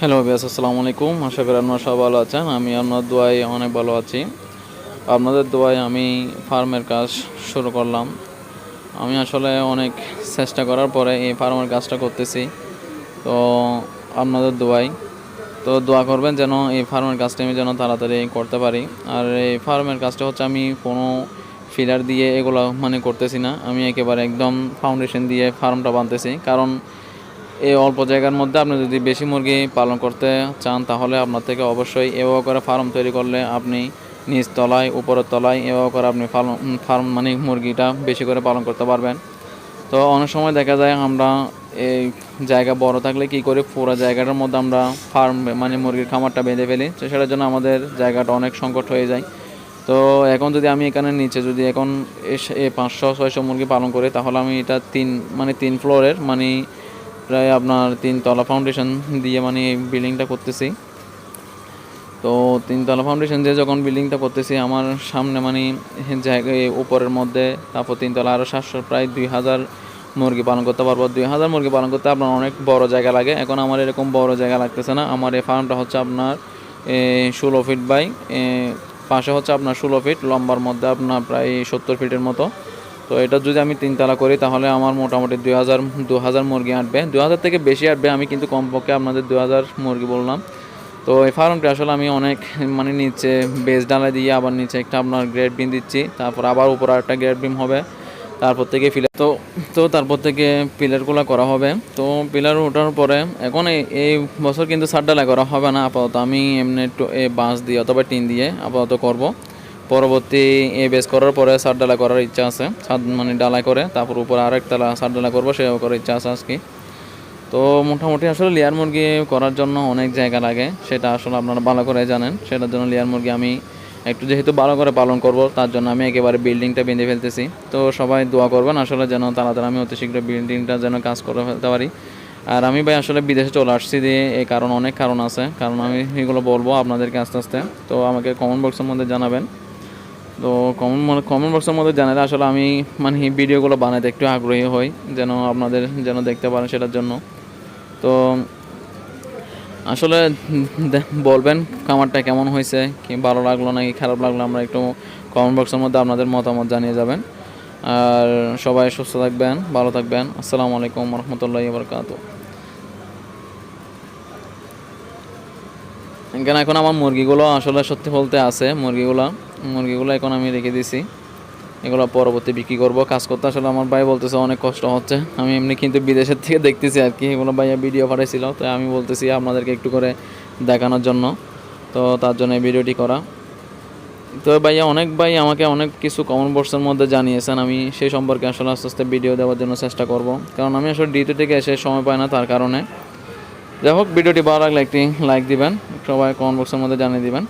Hello বিয়াস আসসালামু আলাইকুম। আশা করি আপনারা সব ভালো আছেন। আমি আপনার দোয়ায় অনেক ভালো আছি। আপনাদের দোয়ায় আমি ফার্মের কাজ শুরু করলাম। আমি আসলে অনেক চেষ্টা করার পরে এই ফার্মের কাজটা করতেছি। তো আপনাদের দোয়াই তো দোয়া করবেন যেন এই ফার্মের কাজটা আমি যেন তাড়াতাড়ি করতে পারি। আর এই ফার্মের কাজটা হচ্ছে আমি কোনো ফিলার দিয়ে এগুলো মানে করতেছি না। আমি একেবারে একদম ফাউন্ডেশন দিয়ে ফার্মটা বানতেছি। কারণ এই অল্প জায়গার মধ্যে আপনি যদি বেশি মুরগি পালন করতে চান, তাহলে আপনার থেকে অবশ্যই এভাবে করে ফার্ম তৈরি করলে আপনি নিচ তলায়, উপরের তলায় এভাবে করে আপনি ফার্ম ফার্ম মানে মুরগিটা বেশি করে পালন করতে পারবেন। তো অনেক সময় দেখা যায় আমরা এই জায়গা বড় থাকলে কি করে, পুরো জায়গাটার মধ্যে আমরা ফার্ম মানে মুরগির খামারটা বেঁধে ফেলি। তো সেটার জন্য আমাদের জায়গাটা অনেক সংকট হয়ে যায়। তো এখন যদি আমি এখানে নিচে যদি এখন পাঁচশো, ছয়শো মুরগি পালন করি, তাহলে আমি এটা তিন মানে তিন ফ্লোরের মানে প্রায় আপনার তিনতলা ফাউন্ডেশন দিয়ে মানে বিল্ডিংটা করতেছি। তো তিনতলা ফাউন্ডেশন দিয়ে যখন বিল্ডিংটা করতেছি, আমার সামনে মানে জায়গায় উপরের মধ্যে, তারপর তিনতলা আরও সাতশো, প্রায় দুই হাজার মুরগি পালন করতে পারব। দুই হাজার মুরগি পালন করতে আপনার অনেক বড় জায়গা লাগে। এখন আমার এরকম বড় জায়গা লাগতেছে না। আমার এই ফার্মটা হচ্ছে আপনার ষোলো ফিট বাই পাশে হচ্ছে আপনার ষোলো ফিট লম্বার মধ্যে আপনার প্রায় সত্তর ফিটের মতো। তো এটা যদি আমি তিনতলা করি, তাহলে আমার মোটামুটি দুই হাজার দু হাজার মুরগি আঁটবে। দু হাজার থেকে বেশি আঁটবে, আমি কিন্তু কমপক্ষে আপনাদের দু হাজার মুরগি বললাম। তো এই ফার্মটা আসলে আমি অনেক মানে নিচে বেস ডালা দিয়ে আবার নিচে একটা আপনার গ্রেড বিম দিচ্ছি, তারপর আবার উপরে একটা গ্রেড বিম হবে, তারপর থেকে পিলার তো তো তারপর থেকে পিলারগুলো করা হবে। তো পিলার ওঠার পরে, এখন এই- বছর কিন্তু সার ডালাই করা হবে না, আপাতত আমি এমনি একটু এই বাঁশ দিয়ে অথবা টিন দিয়ে আপাতত করব। পরবর্তী এ বেস করার পরে সার ডালাই করার ইচ্ছা আছে। সার মানে ডালাই করে, তারপর উপরে আরেক তালা সার ডালাই করব সেভাবে করার ইচ্ছা আছে আজকে। তো মোটামুটি আসলে লেয়ার মুরগি করার জন্য অনেক জায়গা লাগে, সেটা আসলে আপনারা ভালো করে জানেন। সেটার জন্য লেয়ার মুরগি আমি একটু যেহেতু ভালো করে পালন করব, তার জন্য আমি একেবারে বিল্ডিংটা বেঁধে ফেলতেছি। তো সবাই দোয়া করবেন আসলে যেন তাড়াতাড়ি আমি অতি শীঘ্র বিল্ডিংটা যেন কাজ করে ফেলতে পারি। আর আমি ভাই আসলে বিদেশে চলে আসছি দিয়ে এই কারণ অনেক কারণ আছে। কারণ আমি এগুলো বলব আপনাদেরকে আস্তে আস্তে। তো আমাকে কমেন্ট বক্সের মধ্যে জানাবেন। তো কমেন্ট মানে কমেন্ট বক্সের মধ্যে জানালে আসলে আমি মানে ভিডিওগুলো বানাতে একটু আগ্রহী হই, যেন আপনাদের যেন দেখতে পারেন সেটার জন্য। তো আসলে বলবেন খামারটা কেমন হয়েছে, কি ভালো লাগল নাকি খারাপ লাগল, আমরা একটু কমেন্ট বক্সের মধ্যে আপনাদের মতামত জানিয়ে যাবেন। আর সবাই সুস্থ থাকবেন, ভালো থাকবেন। আসসালামু আলাইকুম রহমতুল্লাহ বরকাত এখানে এখন আমার মুরগিগুলো আসলে সত্যি বলতে আছে, মুরগিগুলো মুরগিগুলো এখন আমি রেখে দিছি। এগুলো পরবর্তী বিক্রি করব। কাজ করতে আসলে আমার ভাই বলতেছে অনেক কষ্ট হচ্ছে। আমি এমনি কিন্তু বিদেশের থেকে দেখতেছি আর কি। এগুলো ভাইয়া ভিডিও পাঠাইছিল, তো আমি বলতেছি আপনাদেরকে একটু করে দেখানোর জন্য। তো তার জন্য এই ভিডিওটি করা। তো ভাইয়া অনেক ভাই আমাকে অনেক কিছু কমন বক্সের মধ্যে জানিয়েছেন। আমি সেই সম্পর্কে আসলে আস্তে আস্তে ভিডিও দেওয়ার জন্য চেষ্টা করব। কারণ আমি আসলে ডিউটি থেকে এসে সময় পাই না তার কারণে। যাই হোক ভিডিওটি ভালো লাগলে একটি লাইক দিবেন সবাই কমেন্ট বক্সের মধ্যে জানিয়ে দিবেন।